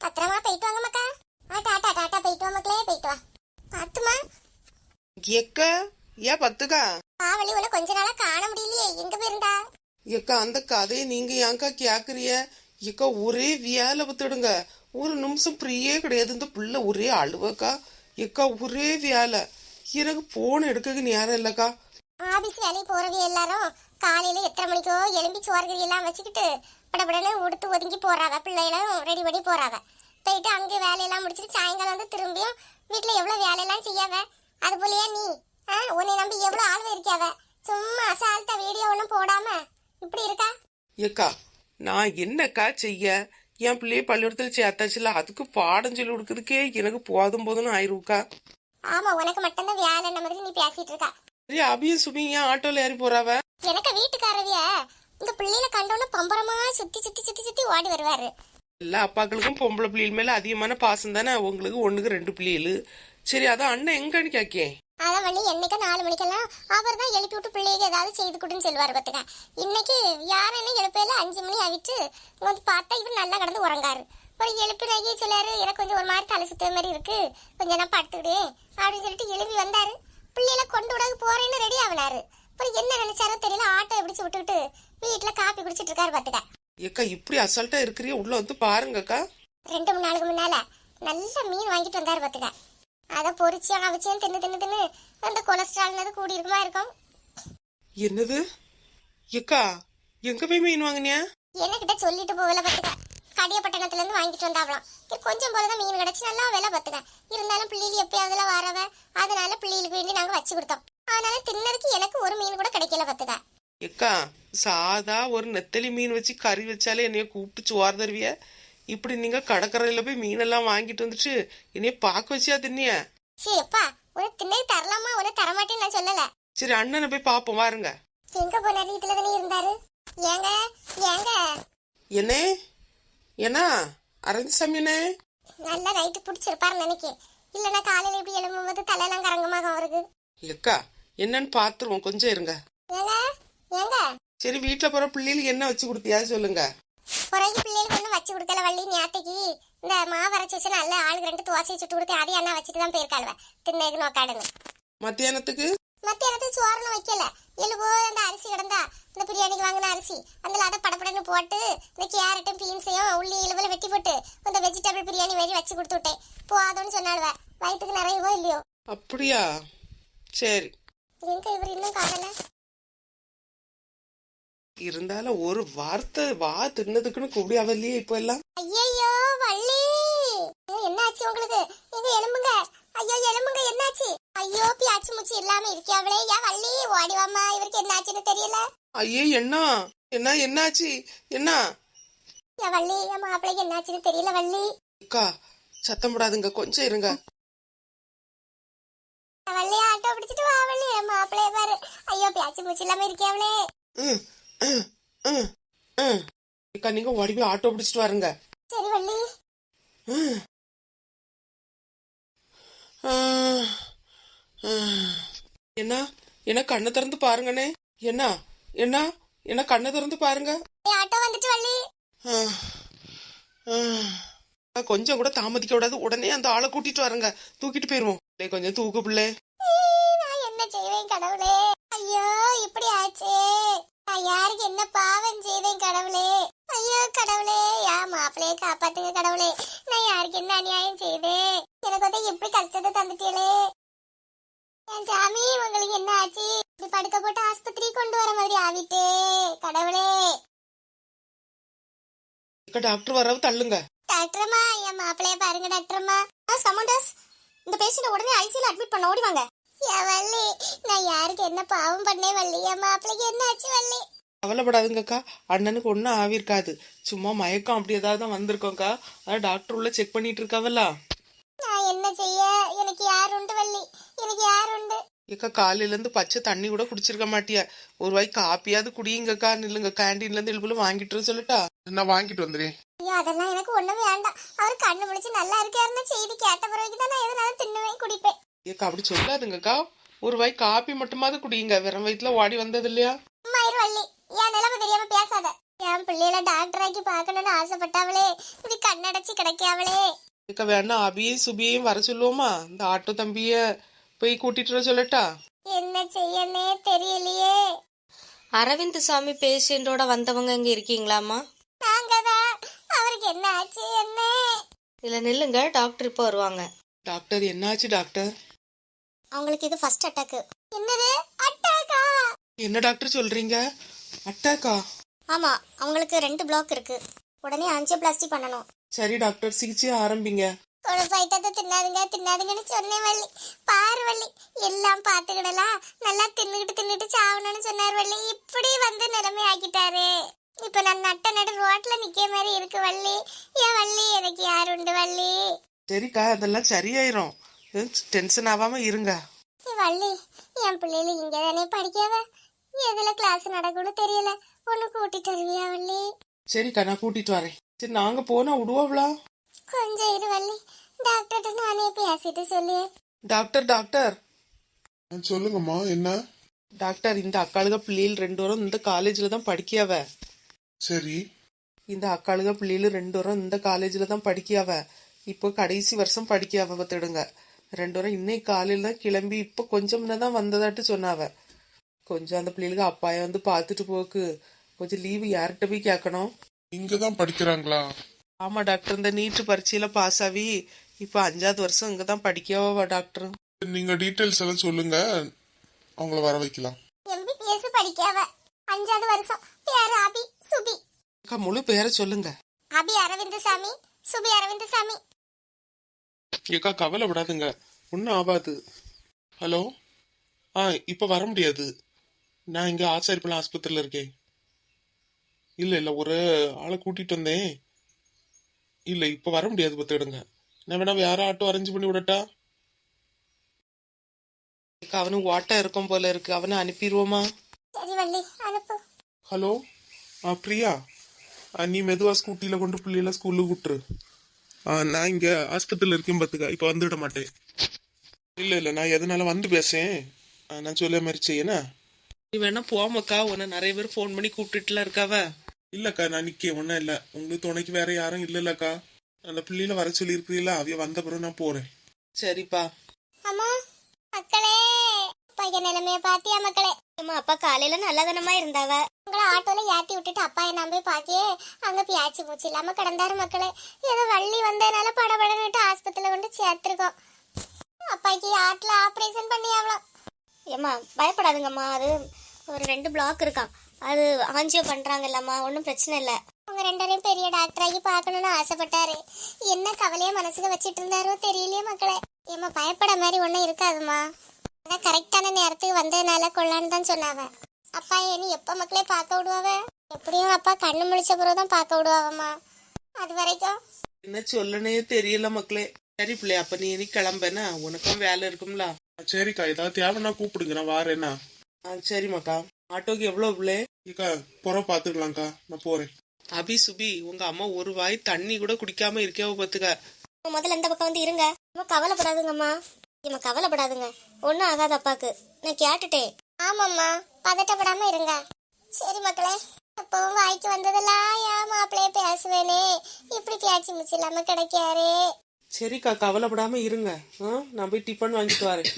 பத்திரமா போயிட்டு வாங்க மக்கா ஆ டாட்டா டாட்டா போயிட்டு வா மக்களே போயிட்டு வா. பார்த்துமா எக்க ஏன் பத்துக்கா? காவலி உன்னை கொஞ்ச நாளா காண முடியலையே. எங்க போயிருந்தா? எக்கா அந்த கதையை நீங்க ஏன்க்கா கேக்குறிய எக்கா ஒரே வேலை பத்துடுங்க. ஒரு நிமிஷம் ஃப்ரீயே கிடையாது. இந்த புள்ள ஒரே அழுவக்கா. எக்கா ஒரே வேலை எனக்கு போன் எடுக்க நேரம் இல்லக்கா. ஆபீஸ் வேலைக்கு போறவங்க எல்லாரும் காலையில எத்தனை மணிக்கோ எலும்பி சோறுகறி எல்லாம் வச்சுக்கிட்டு படபடன்னு உடுத்து ஒதுங்கி போறாங்க. பிள்ளைகளும் ரெடி பண்ணி போறாங்க. போயிட்டு அங்கே வேலையெல்லாம் முடிச்சிட்டு சாயங்காலம் வந்து திரும்பியும் வீட்டுல எவ்வளவு வேலையெல்லாம் செய்யாவ? அது போலயா நீ ஆ உன்னை நம்பி எவ்வளவு ஆள் இருக்காவ சும்மா அசால்ட்டா வீடியோ ஒன்றும் போடாம இப்படி இருக்கா? எக்கா நான் என்னக்கா செய்ய? என் பிள்ளைய பள்ளிக்கூடத்துல சேர்த்தாச்சுல அதுக்கு பாடம் சொல்லி கொடுக்கறதுக்கே எனக்கு போதும் போதும்னு ஆயிருக்கா ஆமா உனக்கு மட்டும்தான் வேலை மாதிரி நீ பேசிட்டு இருக்கா. சரி அபியும் ஏன் ஆட்டோல ஏறி போறாவ? எனக்கு வீட்டுக்காரவிய? இந்த பிள்ளையில கண்டோன்னு பம்பரமா சுத்தி சுத்தி சுத்தி சுத்தி ஓடி வருவாரு. எல்லா அப்பாக்களுக்கும் பொம்பளை பிள்ளைகள் மேல அதிகமான பாசம் தானே? உங்களுக்கு ஒண்ணுக்கு ரெண்டு பிள்ளைகள். சரி அதான் அண்ணன் எங்கன்னு கேக்கேன் அதான் வள்ளி என்னைக்கு நாலு மணிக்கெல்லாம் அவர் தான் எழுப்பி விட்டு பிள்ளைக்கு ஏதாவது செய்து கொடுன்னு சொல்லுவார் பார்த்துக்க இன்னைக்கு யாரும் என்ன எழுப்பையில அஞ்சு மணி ஆகிட்டு வந்து பார்த்தா இவர் நல்லா கடந்து உறங்காரு. ஒரு எழுப்பி நகி சொல்லாரு எனக்கு கொஞ்சம் ஒரு மாதிரி தலை சுத்துற மாதிரி இருக்கு. கொஞ்சம் நான் படுத்துக்கிடு அப்படின்னு சொல்லிட்டு எழுப்பி வந்தாரு. பிள்ளைகளை கொண்டு விடாது போறேன்னு ரெடி ஆகினாரு. அப்புறம் என்ன நினைச்சாரோ தெரியல ஆட்டோ பிடிச்சு விட்டுவிட்டு வீட்டுல காப்பி குடிச்சிட்டு இருக்காரு பார்த்துக்க ஏக்கா இப்படி அசால்ட்டா இருக்கிறிய உள்ள வந்து பாருங்கக்கா. ரெண்டு மூணு நாளுக்கு முன்னால நல்ல மீன் வாங்கிட்டு வந்தாரு பார்த்துக்க அதை பொரிச்சு அவிச்சேன் தின்னு தின்னு தின்னு அந்த கொலஸ்ட்ரால்னது கூடி இருக்குமா இருக்கும்? என்னது? ஏக்கா எங்க போய் மீன் வாங்கினியா? என்கிட்ட சொல்லிட்டு போகல பார்த்துக்க கடியப்பட்டணத்துல இருந்து வாங்கிட்டு வந்தாவலாம் இது கொஞ்சம் போலதான் மீன் கிடைச்சு நல்லா விலை பார்த்துக்க இருந்தாலும் பிள்ளைகள் எப்பயாவதுல வரவ. அதனால பிள்ளைகளுக்கு வேண்டி நாங்க வச்சு கொடுத்தோம். அதனால தின்னதுக்கு எனக்கு ஒரு மீன் கூட கிடைக்கல பார்த்துக்க ஏக்கா சாதா ஒரு நெத்தலி மீன் வச்சு கறி வச்சாலே என்னைய கூப்பிட்டு சோறு தருவிய? இப்படி நீங்க கடற்கரையில போய் மீனெல்லாம் வாங்கிட்டு வந்துட்டு என்னைய பார்க்க வச்சியா தின்னிய? சரி அப்பா உனக்கு தின்னது தரலாமா உனக்கு தரமாட்டேன்னு நான் சொல்லல. சரி அண்ணனை போய் பாப்போம் வாருங்க. எங்க போனாரு இதுல தானே இருந்தாரு? ஏங்க ஏங்க. என்னே? என்ன அரஞ்சு சாமியனே நல்லா நைட்டு பிடிச்சிருப்பாருன்னு நினைக்கேன். இல்லைன்னா காலையில இப்படி எழும்பும்போது தலையெல்லாம் கரங்கமாக அவருக்கு ஏக்கா என்னன்னு பாத்துருவோம். கொஞ்சம் இருங்க. ஏங்க? ஏங்க? சரி வீட்டுல போற பிள்ளைகளுக்கு என்ன வச்சு கொடுத்தியா சொல்லுங்க. பிறகு பிள்ளைகளுக்கு ஒன்றும் வச்சு கொடுக்கல வள்ளி ஞாத்தைக்கு இந்த மாவு அரைச்சி வச்சு நல்ல ஆளுக்கு ரெண்டு தோசையை சுட்டு கொடுத்து அதையும் அண்ணா வச்சுட்டு தான் போயிருக்காளுவ. தின்னேக்கு நோக்காடுன்னு. மத்தியானத்துக்கு? மத்தியானத்துக்கு சோறுன்னு வைக்கல. எழுபோ அந்த அரிசி கிடந்தா இந்த பிரியாணிக்கு வாங்கின அரிசி அதில் அதை படப்படன்னு போட்டு இந்த கேரட்டும் பீன்ஸையும் உள்ளி இழுவில் வெட்டி போட்டு இந்த வெஜிடபிள் பிரியாணி மாதிரி வச்சு கொடுத்து விட்டேன். போதும்னு சொன்னாளுவ. வயிற்றுக்கு நிறையவோ இல்லையோ? அப்படியா? சரி. எங்க இவர் இன்னும் காணல? இருந்தாலும் ஒரு வார்த்தை வா தின்னதுக்குன்னு கூப்பிடி அவல்லையே இப்ப எல்லாம்? ஐயையோ வள்ளி! ஐயோ, என்னாச்சு உங்களுக்கு? இங்க எலும்புங்க? ஐயோ என்னாச்சு ஐயோ பியாச்சு மூச்சு இல்லாம இருக்கியாவளே ஏன் வள்ளி? ஓடிவாமா இவருக்கு என்னாச்சுன்னு தெரியல. ஐயே என்ன? என்ன என்னாச்சு? என்ன? ஏன் வள்ளி? என் மாப்பிள்ளைக்கு என்னாச்சுன்னு தெரியல வள்ளி. அக்கா சத்தம் போடாதுங்க. கொஞ்சம் இருங்க. வள்ளி ஆட்டோ பிடிச்சிட்டு வா வள்ளி. என் மாப்பிள்ளைய பாரு. ஐயோ பியாச்சு மூச்சு இல்லாம இருக்கியாவளே ம், ம், ம், ம். அக்கா நீங்க ஓடி போய் ஆட்டோ பிடிச்சிட்டு வாருங்க. சரி வள்ளி. ம். என்ன? என்ன கண்ணை திறந்து பாருங்கண்ணே. என்ன? என்ன? என்ன கண்ணை திறந்து பாருங்க. கொஞ்சம் கூட தாமதிக்க கூடாது உடனே அந்த ஆளை கூட்டிட்டு வாருங்க. தூக்கிட்டு போயிருவோம். கொஞ்சம் தூக்கு பிள்ளை. என்ன செய்வேன் கடவுளே? ஐயோ இப்படி ஆச்சே. நான் யாருக்கு என்ன பாவம் செய்தேன் கடவுளே? ஐயோ கடவுளே. யா மாப்பிளைய காப்பாத்துங்க கடவுளே. நான் யாருக்கு என்ன அநியாயம் செய்தேன்? எனக்கு வந்து எப்படி கஷ்டத்தை தந்துட்டீங்களே. உங்களுக்கு என்ன ஆச்சு? இப்படி படுக்க போட்டு ஆஸ்பத்திரி கொண்டு வர மாதிரி ஆவிட்டே கடவுளே. அக்கா டாக்டர் வரவு தள்ளுங்க. டாக்டர்மா என் மாப்பிளைய பாருங்க டாக்டர்மா சமோண்டஸ் இந்த பேஷண்ட் உடனே ஐசியூல அட்மிட் பண்ண ஓடி வாங்க. வள்ளி நான் யாருக்கு என்ன பாவம் பண்ணேன் வள்ளி? என் மாப்பிளைக்கு என்ன ஆச்சு வள்ளி? கவலைப்படாதுங்கக்கா அண்ணனுக்கு ஒன்றும் ஆவிருக்காது சும்மா மயக்கம் அப்படி ஏதாவது தான் வந்திருக்கோங்க்கா அதான் டாக்டர் உள்ள செக் பண்ணிட்டு இருக்காவல்ல. நான் என்ன செய்ய? எனக்கு யார் உண்டு வள்ளி? எனக்கு யார் உண்டு? ஏக்கா காலையில இருந்து பச்சை தண்ணி கூட குடிச்சிருக்க மாட்டியா? ஒரு வாய் காப்பியாவது குடியுங்கக்கா நில்லுங்க கேண்டீன்ல இருந்து எழுப்புல வாங்கிட்டு சொல்லட்டா. நான் வாங்கிட்டு வந்துடுறேன். ஐயோ அதெல்லாம் எனக்கு ஒண்ணும் வேண்டாம். அவர் கண்ணு முழிச்சு நல்லா இருக்காருன்னு செய்தி கேட்ட பிறகு தான் நான் எதுனாலும் தின்னுவேன் குடிப்பேன். ஏக்கா அப்படி சொல்லாதுங்கக்கா. ஒரு வாய் காப்பி மட்டுமாவது குடியுங்க வெறும் வயிற்றுல ஓடி வந்தது இல்லையா மயிர் வள்ளி என் நிலைமை தெரியாம பேசாத. என் பிள்ளையில டாக்டர் ஆக்கி பார்க்கணும்னு ஆசைப்பட்டாவளே இப்படி கண்ணடைச்சு கிடைக்காவளே இக்க வேணா அபியும் சுபியையும் வர சொல்லுவோமா? இந்த ஆட்டோ தம்பிய போய் கூட்டிட்டு வர சொல்லட்டா? என்ன செய்யனே தெரியலையே. அரவிந்த் சாமி பேஷண்டோட வந்தவங்க இங்க இருக்கீங்களாம்மா? நாங்க தான் அவருக்கு என்ன ஆச்சு என்ன? இல்ல நில்லுங்க. டாக்டர் இப்போ வருவாங்க. டாக்டர் என்னாச்சு டாக்டர்? அவங்களுக்கு இது ஃபர்ஸ்ட் அட்டாக் என்னது? அட்டாக்கா என்ன டாக்டர் சொல்றீங்க? அட்டாக்கா ஆமா அவங்களுக்கு ரெண்டு பிளாக் இருக்கு. உடனே ஆஞ்சியோபிளாஸ்டி பண்ணணும். சரி டாக்டர் சிகிச்சையை ஆரம்பிங்க. கொழுப்பாயிட்டத்தை தின்னாதுங்க தின்னாதுங்கன்னு சொன்னேன் வள்ளி. பாரு வள்ளி எல்லாம் பார்த்துக்கிடலாம் நல்லா தின்னுக்கிட்டு தின்னுட்டு சாவணும்னு சொன்னார் வள்ளி. இப்படி வந்து நிலைமை ஆக்கிட்டாரு இப்ப நான் நட்ட நடு ரோட்ல நிக்க மாதிரி இருக்கு வள்ளி. ஏன் வள்ளி எனக்கு யார் உண்டு வள்ளி? சரிக்கா அதெல்லாம் சரியாயிரும். டென்ஷன் ஆகாம இருங்க. வள்ளி என் பிள்ளைல இங்க தானே படிக்காத எதுல கிளாஸ் நடக்கும்னு தெரியல. ஒண்ணு கூட்டிட்டு வருவியா வள்ளி? சரிக்கா நான் கூட்டிட்டு வரேன். சரி நாங்க போனா விடுவாங்களா கொஞ்சம் இரு வள்ளி. டாக்டர்கிட்ட நானே பேசிட்டு சொல்லு டாக்டர் டாக்டர். ஆ, சொல்லுங்கம்மா என்ன? டாக்டர் இந்த அக்காளுக பிள்ளைகள் ரெண்டு வரும் இந்த காலேஜ்ல தான் படிக்கியாவ. சரி. இந்த அக்காளுக பிள்ளைகள் ரெண்டு வரும் இந்த காலேஜ்ல தான் படிக்கியாவ. இப்போ கடைசி வருஷம் படிக்கியாவ பார்த்துடுங்க. ரெண்டு வரும் இன்னைக்கு காலையில தான் கிளம்பி இப்போ கொஞ்சம் முன்ன தான் வந்ததாட்டு சொன்னாவ. கொஞ்சம் அந்த பிள்ளைகளுக்கு அப்பாய வந்து பார்த்துட்டு போக்கு. கொஞ்சம் லீவு யார்கிட்ட போய் கேட்கணும்? இங்க தான் படிக்கிறாங்களா? ஆமா டாக்டர் இந்த நீட்டு பரீட்சையில பாஸ் ஆகி இப்போ அஞ்சாவது வருஷம் இங்க தான் படிக்கவா டாக்டர் நீங்க டீட்டெயில்ஸ் எல்லாம் சொல்லுங்க. அவங்கள வர வைக்கலாம். எம்பிபிஎஸ் படிக்காவ அஞ்சாவது வருஷம். பேரு அபி சுபி. அக்கா முழு பேரை சொல்லுங்க. அபி அரவிந்தசாமி சுபி அரவிந்தசாமி. ஏக்கா கவலைப்படாதுங்க. ஒன்றும் ஆகாது. ஹலோ? ஆ இப்போ வர முடியாது. நான் இங்கே ஆச்சாரிப்பள்ளம் ஆஸ்பத்திரியில் இருக்கேன். இல்லை இல்லை ஒரு ஆளை கூட்டிகிட்டு வந்தேன். இல்லை இப்போ வர முடியாது பார்த்துடுங்க நான் வேணா வேற ஆட்டோ அரேஞ்ச் பண்ணி விடட்டா? அக்கா, அவனுக்கு ஓட்டம் இருக்கும் போல இருக்கு. அவனை அனுப்பிடுவோமா சரி வள்ளி அனுப்பு. ஹலோ? ஆ பிரியா? நீ மெதுவா ஸ்கூட்டியில கொண்டு பிள்ளைல ஸ்கூலுக்கு விட்டுரு ஆ, நான் இங்க ஆஸ்பத்திரியில் இருக்கேன் பார்த்துக்க இப்போ வந்துட மாட்டேன். இல்லை இல்லை நான் எதனால வந்து பேசேன் நான் சொல்ல மாதிரி செய்யனா நீ வேணா போமாக்கா உன்னை நிறைய பேர் ஃபோன் பண்ணி கூப்பிட்டுட்டுல இருக்காவ. இல்லக்கா நான் நிக்க ஒன்றும் இல்லை. உங்களுக்கு துணைக்கு வேற யாரும் இல்லைல்லக்கா அந்த பிள்ளையில வர சொல்லியிருக்கிறீங்களா அவைய வந்த பிறகு நான் போறேன். சரிப்பா. அம்மா மக்களே பையன் நிலைமைய பாத்தியா மக்களே? அம்மா அப்பா காலையில நல்லதனமா இருந்தாவ? உங்களை ஆட்டோல ஏத்தி விட்டுட்டு அப்பா என்ன போய் பாத்தியே அங்க பியாச்சு மூச்சு இல்லாம கிடந்தாரு மக்களே. ஏதோ வள்ளி வந்ததுனால படபடன்னுட்டு ஆஸ்பத்திரியில கொண்டு சேர்த்திருக்கோம். அப்பாக்கு ஆட்ல ஆபரேஷன் பண்ணி ஆகலாம் ஏம்மா பயப்படாதுங்கம்மா. அது ஒரு ரெண்டு பிளாக் இருக்கான் அது ஆஞ்சியோ பண்றாங்கல்லம்மா ஒன்றும் பிரச்சனை இல்லை. அவங்க ரெண்டரையும் பெரிய டாக்டர் ஆகி பார்க்கணும்னு ஆசைப்பட்டாரு. என்ன கவலையை மனசுக்கு வச்சிட்டு இருந்தாரோ தெரியலையே மக்களே. ஏம்மா பயப்பட மாதிரி ஒன்றும் இருக்காதுமா அதான் கரெக்டான நேரத்துக்கு வந்ததுனால கொள்ளான்னு தான் சொன்னாவ. அப்பா இனி எப்போ மக்களே பார்க்க விடுவாவ? எப்படியும் அப்பா கண்ணு முழிச்ச பிறகு தான் பார்க்க விடுவாவம்மா. அது வரைக்கும். என்ன சொல்லனே தெரியல மக்களே. சரி பிள்ளை அப்ப நீ இனி கிளம்பேனா உனக்கும் வேலை இருக்கும்ல. சரிக்கா. ஏதாவது தேவைன்னா கூப்பிடுங்க. நான் வாரேன்னா. ஆ சரிம்மாக்கா. ஆட்டோக்கு எவ்வளவு பிள்ளை? ஏக்கா புற பார்த்துக்கலாம்க்கா நான் போறேன். அபி சுபி உங்க அம்மா ஒரு வாய் தண்ணி கூட குடிக்காம இருக்கவ பாத்துக்க. முதல்ல இந்த பக்கம் வந்து இருங்க. அம்மா கவலைப்படாதுங்கம்மா. இம்மா கவலைப்படாதுங்க. ஒன்றும் ஆகாது அப்பாக்கு. நான் கேட்டுட்டேன். ஆமாம்மா பதட்டப்படாம இருங்க. சரி மக்களே அப்பவும் வாய்க்கு வந்ததெல்லாம் ஏன் மாப்பிள்ளைய பேசுவேனே? இப்படி பேச்சு மிச்சு இல்லாம கிடைக்காரே சரிக்கா கவலைப்படாம இருங்க. ஆ, நான் போய் டிஃபன் வாங்கிட்டு வரேன்.